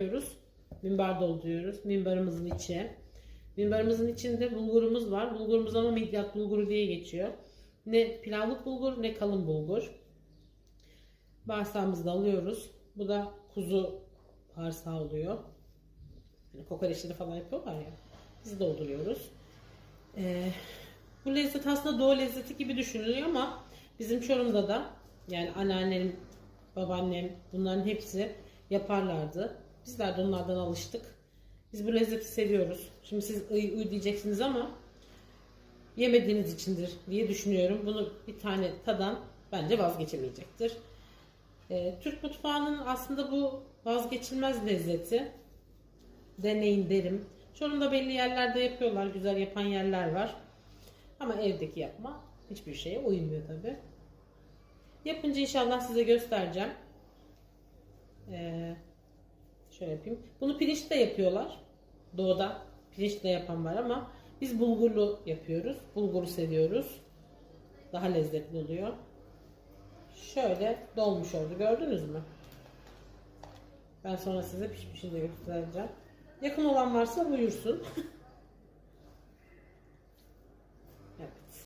dolduruyoruz. Minber dolduruyoruz. Minbarımızın içi. Minbarımızın içinde bulgurumuz var. Bulgurumuz ama midyat bulguru diye geçiyor. Ne pilavlık bulgur ne kalın bulgur. Bağırsağımızı da alıyoruz. Bu da kuzu bağırsağı oluyor. Hani kokoreçleri falan yapıyorlar ya. Biz dolduruyoruz. Ee, bu lezzet aslında doğu lezzeti gibi düşünülüyor ama bizim Çorum'da da yani anneannem, babaannem bunların hepsi yaparlardı. Bizler de onlardan alıştık. Biz bu lezzeti seviyoruz. Şimdi siz ıy uy diyeceksiniz ama yemediğiniz içindir diye düşünüyorum. Bunu bir tane tadan bence vazgeçemeyecektir. Ee, Türk mutfağının aslında bu vazgeçilmez lezzeti. Deneyin derim. Çorum'da belli yerlerde yapıyorlar. Güzel yapan yerler var. Ama evdeki yapma hiçbir şeye uymuyor tabi. Yapınca inşallah size göstereceğim. Ee, şöyle yapayım. Bunu pirinçle yapıyorlar. Doğuda pirinçle yapan var ama biz bulgurlu yapıyoruz. Bulguru seviyoruz. Daha lezzetli oluyor. Şöyle dolmuş oldu. Gördünüz mü? Ben sonra size pişmişini de göstereceğim. Yakın olan varsa buyursun.